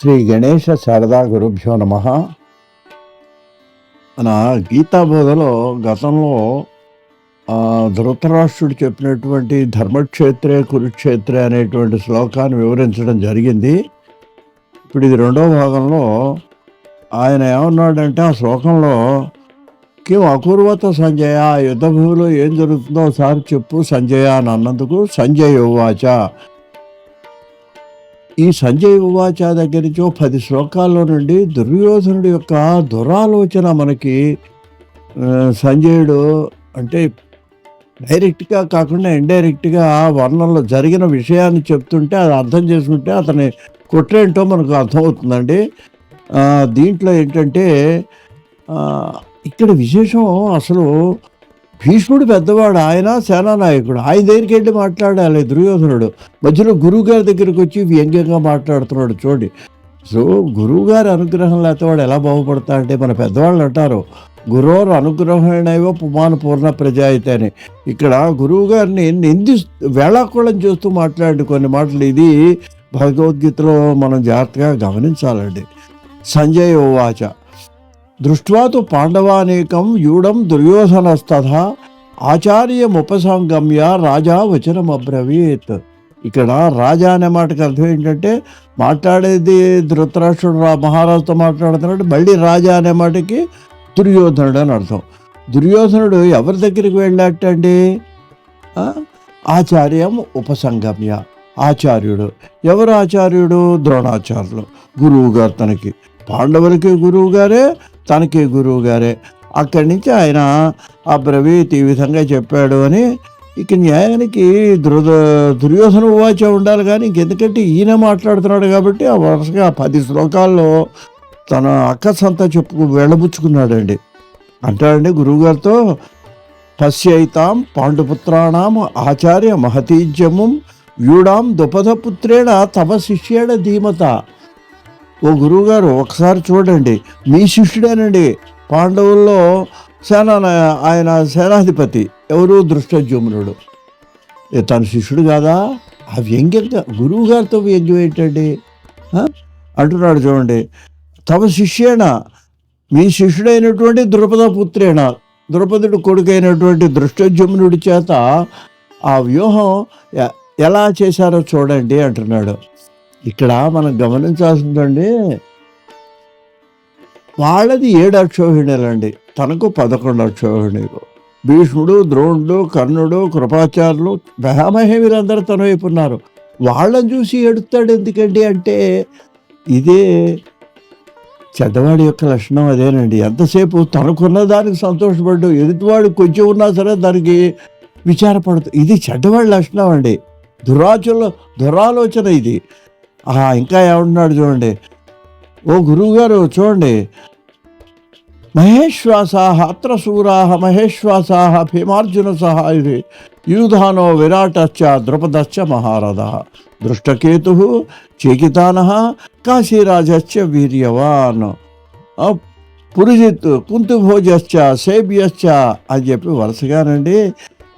శ్రీ గణేశ శారదా గురుభ్యో నమ. మన గీతాబోధలో గతంలో ధృతరాష్ట్రుడు చెప్పినటువంటి ధర్మక్షేత్రే కురుక్షేత్రే అనేటువంటి శ్లోకాన్ని వివరించడం జరిగింది. ఇప్పుడు ఇది రెండో భాగంలో ఆయన ఏమన్నాడంటే ఆ శ్లోకంలో కిం అపూర్వత సంజయ యుద్ధభూమిలో ఏం జరుగుతుందో ఒకసారి చెప్పు సంజయ అని అన్నందుకు సంజయ్ ఉవాచ ఈ సంజయ్ ఉవాచ దగ్గర నుంచి ఓ పది శ్లోకాల్లో నుండి దుర్యోధనుడి యొక్క దురాలోచన మనకి సంజయుడు అంటే డైరెక్ట్గా కాకుండా ఇండైరెక్ట్గా వర్ణంలో జరిగిన విషయాన్ని చెప్తుంటే అది అర్థం చేసుకుంటే అతని కుట్రేంటో మనకు అర్థమవుతుందండి. దీంట్లో ఏంటంటే ఇక్కడ విశేషం అసలు భీష్ముడు పెద్దవాడు ఆయన సేనానాయకుడు ఆయన దగ్గరికి వెళ్ళి మాట్లాడాలి దుర్యోధనుడు. మధ్యలో గురువు గారి దగ్గరికి వచ్చి వ్యంగ్యంగా మాట్లాడుతున్నాడు. చూడండి. సో గురువు గారి అనుగ్రహం లేకపోతే వాడు ఎలా బాగుపడతా అంటే మన పెద్దవాళ్ళు అంటారు గురువురు అనుగ్రహమైనవో పుమాన పూర్ణ ప్రజాయితే అని. ఇక్కడ గురువు గారిని నింది వేళాకోళం చేస్తూ మాట్లాడి కొన్ని మాటలు. ఇది భగవద్గీతలో మనం జాగ్రత్తగా గమనించాలండి. సంజయ్ ఉవాచ. దృష్ట్వా తు పాండవానేకం యూడం దుర్యోధనస్తథ ఆచార్యముపసంగమ్య రాజా వచనమబ్రవీత్. ఇక్కడ రాజా అనే మాటకి అర్థం ఏంటంటే మాట్లాడేది ధృతరాష్ట్రుడు రా మహారాజుతో మాట్లాడుతున్నాడు మళ్ళీ రాజా అనే మాటకి దుర్యోధనుడు అని అర్థం. దుర్యోధనుడు ఎవరి దగ్గరికి వెళ్ళాటండి ఆచార్యం ఉపసంగమ్య ఆచార్యుడు. ఎవరు ఆచార్యుడు? ద్రోణాచార్యులు గురువు గారు తనకి. పాండవులకి గురువు గారే తనకి గురువు గారే. అక్కడి నుంచి ఆయన ఆ బ్రవీత్ ఈ విధంగా చెప్పాడు అని ఇక న్యాయానికి దుర్ద దుర్యోధన ఉవాచ ఉండాలి కానీ ఇంకెందుకంటే ఈయన మాట్లాడుతున్నాడు కాబట్టి ఆ వరుసగా పది శ్లోకాల్లో తన అక్క సంతా చెప్పు వెళ్ళబుచ్చుకున్నాడండి. అంటాడండి గురువుగారితో పశ్యైతాం పాండుపుత్రాణం ఆచార్య మహతీజ్యమం వ్యూడాం దుపదపుత్రేణ తమ శిష్యేణ ధీమత. ఓ గురువుగారు ఒకసారి చూడండి. మీ శిష్యుడేనండి. పాండవుల్లో సేనా ఆయన సేనాధిపతి. ఎవరు? దృష్టజుమ్నుడు తన శిష్యుడు కాదా? ఆ వ్యంగ్యంగా గురువు గారితో వ్యంగ్యం ఏంటండి? అంటున్నాడు చూడండి. తమ శిష్యేణ మీ శిష్యుడైనటువంటి ద్రుపద పుత్రేణ ద్రుపదుడు కొడుకైనటువంటి దృష్టజుమ్నుడి చేత ఆ వ్యూహం ఎలా చేశారో చూడండి అంటున్నాడు. ఇక్కడ మనం గమనించాల్సిందండి వాళ్ళది ఏడు అక్షోహిణీలండి. తనకు పదకొండు అక్షోహిణీలు. భీష్ముడు ద్రోణుడు కర్ణుడు కృపాచార్యులు మహామహే వీరందరూ తన వైపు ఉన్నారు. వాళ్ళని చూసి ఎడుతాడు ఎందుకండి అంటే ఇదే చెడ్డవాడి యొక్క లక్షణం అదేనండి. ఎంతసేపు తనకున్న దానికి సంతోషపడ్డు ఎదుటివాడు కొంచెం ఉన్నా సరే దానికి విచారపడదు ఇది చెడ్డవాడి లక్షణం అండి. దురాచల దురాలోచన ఇది. ఇంకా ఏమంటున్నాడు చూడండి. ఓ గురువుగారు చూడండి. మహేశ్వాసా అత్ర మహేశ్వాసాహ భీమార్జున సహాయుధి యూధానో విరాటశ్చ ద్రుపదశ్చ మహారథ. దృష్టకేతు చేకితాన కాశీరాజశ్చ వీర్యవాన్. పురిజిత్ కుంతుభోజశ్చ సేబ్యశ్చ అని చెప్పి వరుసగానండి.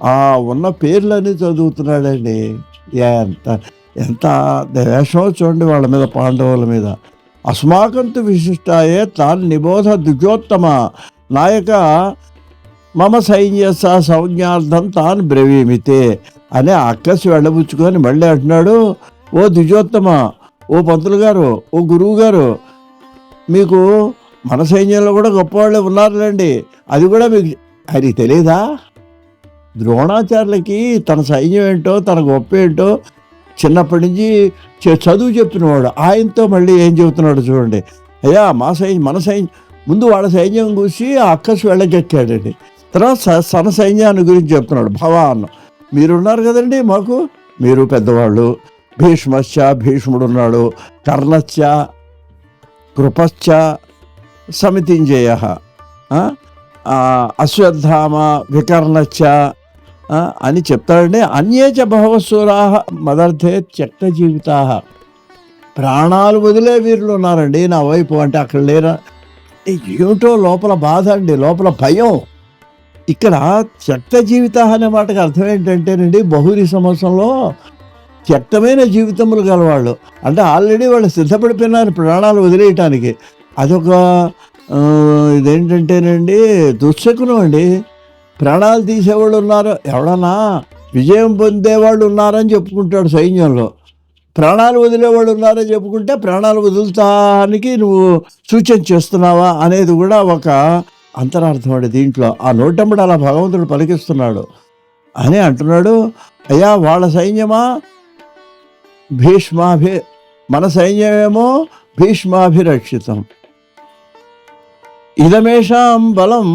ఆ ఉన్న పేర్లన్నీ చదువుతున్నాడండి. ఎంత ఎంత ద్వేషమో చూడండి వాళ్ళ మీద పాండవుల మీద. అస్మాకంతు విశిష్టాయే తాన్ నిబోధ ద్విజోత్తమ నాయక మమ సైన్యస సౌజ్ఞార్థం తాను బ్రవీమితే అని అక్కసి వెళ్ళబుచ్చుకొని మళ్ళీ అంటున్నాడు ఓ ద్విజోత్తమ ఓ పంతులు గారు ఓ గురువు గారు మీకు మన సైన్యంలో కూడా గొప్పవాళ్ళే ఉన్నారులేండి. అది కూడా మీకు అది తెలియదా ద్రోణాచార్యులకి తన సైన్యం ఏంటో తన గొప్ప ఏంటో చిన్నప్పటి నుంచి చదువు చెప్తున్నవాడు. ఆయనతో మళ్ళీ ఏం చెబుతున్నాడు చూడండి. అయ్యా మా సైన్యం మన సైన్యం ముందు వాళ్ళ సైన్యం చూసి ఆ అక్కసు వెళ్ళకెక్కాడండి తర్వాత సన సైన్యాన్ని గురించి చెప్తున్నాడు. భవాన్ మీరున్నారు కదండి మాకు? మీరు పెద్దవాళ్ళు. భీష్మశ్చ భీష్ముడు ఉన్నాడు కర్ణశ్చ కృపశ్చ సమితింజయ. అశ్వత్థామ వికర్ణశ్చ అని చెప్తాడంటే అన్యేచ బహవసూరా మదర్థే త్యక్త జీవితా ప్రాణాలు వదిలే వీరులు ఉన్నారండి నా వైపు అంటే అక్కడ లేరా? ఏమిటో లోపల బాధ అండి లోపల భయం. ఇక్కడ త్యక్త జీవిత అనే మాటకు అర్థం ఏంటంటేనండి బహురి సమాసంలో త్యక్తమైన జీవితములు గలవాళ్ళు. అంటే ఆల్రెడీ వాళ్ళు సిద్ధపడిపోయినారు ప్రాణాలు వదిలేయటానికి. అదొక ఇదేంటంటేనండి దుశ్శకునం అండి. ప్రాణాలు తీసేవాళ్ళు ఉన్నారు. ఎవడన్నా విజయం పొందేవాళ్ళు ఉన్నారని చెప్పుకుంటాడు సైన్యంలో. ప్రాణాలు వదిలేవాళ్ళు ఉన్నారని చెప్పుకుంటే ప్రాణాలు వదులుతానికి నువ్వు సూచన చేస్తున్నావా అనేది కూడా ఒక అంతరార్థం అండి దీంట్లో. ఆ నోటమ్మడు అలా భగవంతుడు పలికిస్తున్నాడు. అని అంటున్నాడు అయ్యా వాళ్ళ సైన్యమా? భీష్మాభి మన సైన్యమేమో భీష్మాభిరక్షితం. ఇదమేషాం బలం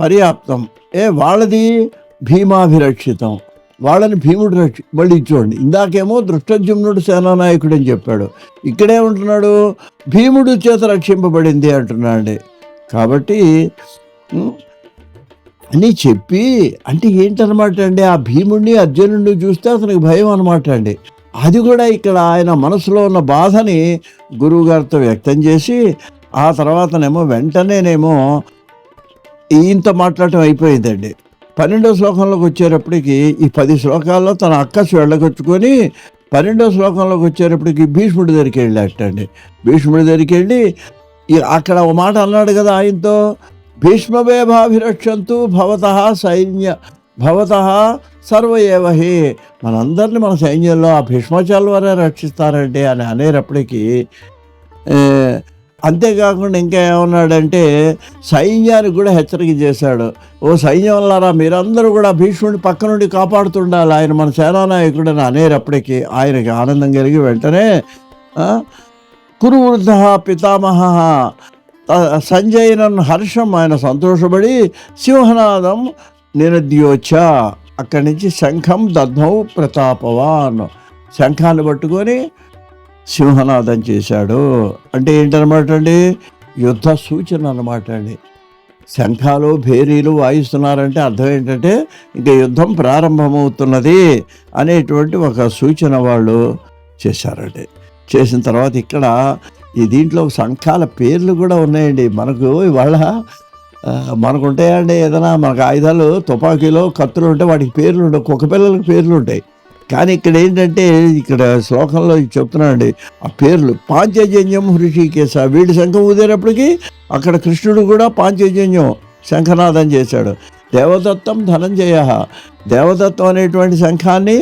పర్యాప్తం. ఏ వాళ్ళది భీమాభిరక్షితం. వాళ్ళని భీముడు రక్షి మళ్ళీ చూడండి. ఇందాకేమో దృష్టజుమ్నుడు సేనానాయకుడు అని చెప్పాడు. ఇక్కడే ఉంటున్నాడు. భీముడు చేత రక్షింపబడింది అంటున్నాడు కాబట్టి అని చెప్పి అంటే ఏంటనమాట అండి? ఆ భీముడిని అర్జునుడిని చూస్తే అతనికి భయం అనమాట అండి. అది కూడా ఇక్కడ ఆయన మనసులో ఉన్న బాధని గురువుగారితో వ్యక్తం చేసి ఆ తర్వాతనేమో వెంటనేనేమో ఈయంత మాట్లాడటం అయిపోయిందండి. పన్నెండో శ్లోకంలోకి వచ్చేటప్పటికి ఈ పది శ్లోకాల్లో తన అక్కసు వెళ్ళగొచ్చుకొని పన్నెండో శ్లోకంలోకి వచ్చేటప్పటికి భీష్ముడి దగ్గరికి వెళ్ళాటండి. భీష్ముడి దగ్గరికి వెళ్ళి అక్కడ ఒక మాట అన్నాడు కదా ఆయనతో భీష్మవేభాభిరక్షంతు భవత సైన్య భవత సర్వ ఏవహి మనందరిని మన సైన్యంలో ఆ భీష్మాచార్య వారే రక్షిస్తారంటే అని అనేటప్పటికీ అంతేకాకుండా ఇంకా ఏమన్నాడంటే సైన్యానికి కూడా హెచ్చరిక చేశాడు. ఓ సైన్యంలారా మీరందరూ కూడా భీష్ముడి పక్క నుండి కాపాడుతుండాలి. ఆయన మన సేనానాయకుడు అని అనేటప్పటికీ ఆయనకి ఆనందం కలిగి వెంటనే కురువృద్ధ పితామహ సంజయనన్ హర్షం ఆయన సంతోషపడి సింహనాదం నినద్యోచ అక్కడి నుంచి శంఖం దద్మౌ ప్రతాపవాన్. శంఖాన్ని పట్టుకొని సింహనాదం చేశాడు. అంటే ఏంటనమాట అండి? యుద్ధ సూచన అనమాట అండి. శంఖాలు భేరీలు వాయిస్తున్నారంటే అర్థం ఏంటంటే ఇంకా యుద్ధం ప్రారంభమవుతున్నది అనేటువంటి ఒక సూచన వాళ్ళు చేశారండి. చేసిన తర్వాత ఇక్కడ ఈ దీంట్లో శంఖాల పేర్లు కూడా ఉన్నాయండి. మనకు ఇవాళ ఆ, మనకు ఉంటాయండి ఏదైనా? మనకు ఆయుధాలు తుపాకీలో కత్తులు ఉంటే వాటికి పేర్లు ఉండవు. కుక్క పిల్లలకి పేర్లు ఉంటాయి. కానీ ఇక్కడ ఏంటంటే ఇక్కడ శ్లోకంలో చెప్తున్నానండి ఆ పేర్లు పాంచజన్యం హృషికేశ. వీడి శంఖం ఊదేటప్పటికీ అక్కడ కృష్ణుడు కూడా పాంచజన్యం శంఖనాదం చేశాడు. దేవదత్తం ధనంజయ. దేవదత్తం అనేటువంటి శంఖాన్ని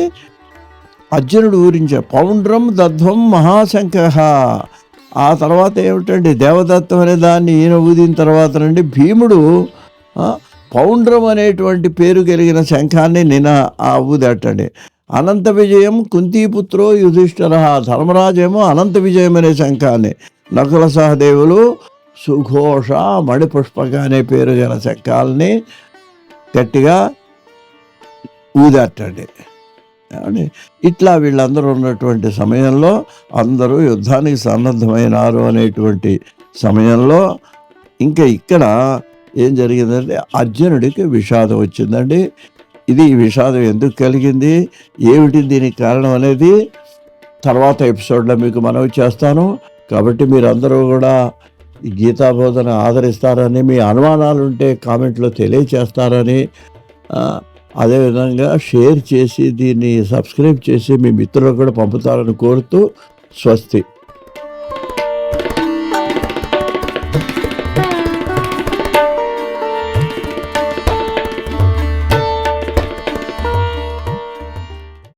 అర్జునుడు ఊరించాడు. పౌండ్రం దధ్వం మహాశంఖ. ఆ తర్వాత ఏమిటండి దేవదత్తం అనే దాన్ని ఈయన ఊదిన తర్వాత నుండి భీముడు పౌండ్రం అనేటువంటి పేరు కలిగిన శంఖాన్ని నిన ఆ ఊదాటండి. అనంత విజయం కుంతీపుత్రో యుధిష్ఠర. ధర్మరాజేమో అనంత విజయం అనే శంఖాన్ని. నకుల సహదేవులు సుఘోష మణిపుష్పక అనే పేరు గల శంఖాలని గట్టిగా ఊదాటండి ఇట్లా వీళ్ళందరూ ఉన్నటువంటి సమయంలో అందరూ యుద్ధానికి సన్నద్ధమైనారు అనేటువంటి సమయంలో ఇంకా ఇక్కడ ఏం జరిగిందంటే అర్జునుడికి విషాదం వచ్చిందండి. ఇది ఈ విషాదం ఎందుకు కలిగింది? ఏమిటి దీనికి కారణం అనేది తర్వాత ఎపిసోడ్లో మీకు మనవి చేస్తాను. కాబట్టి మీరందరూ కూడా ఈ గీతాబోధన ఆదరిస్తారని మీ అనుమానాలు ఉంటే కామెంట్లో తెలియచేస్తారని అదేవిధంగా షేర్ చేసి దీన్ని సబ్స్క్రైబ్ చేసి మీ మిత్రులకు కూడా పంపుతారని కోరుతూ స్వస్తి.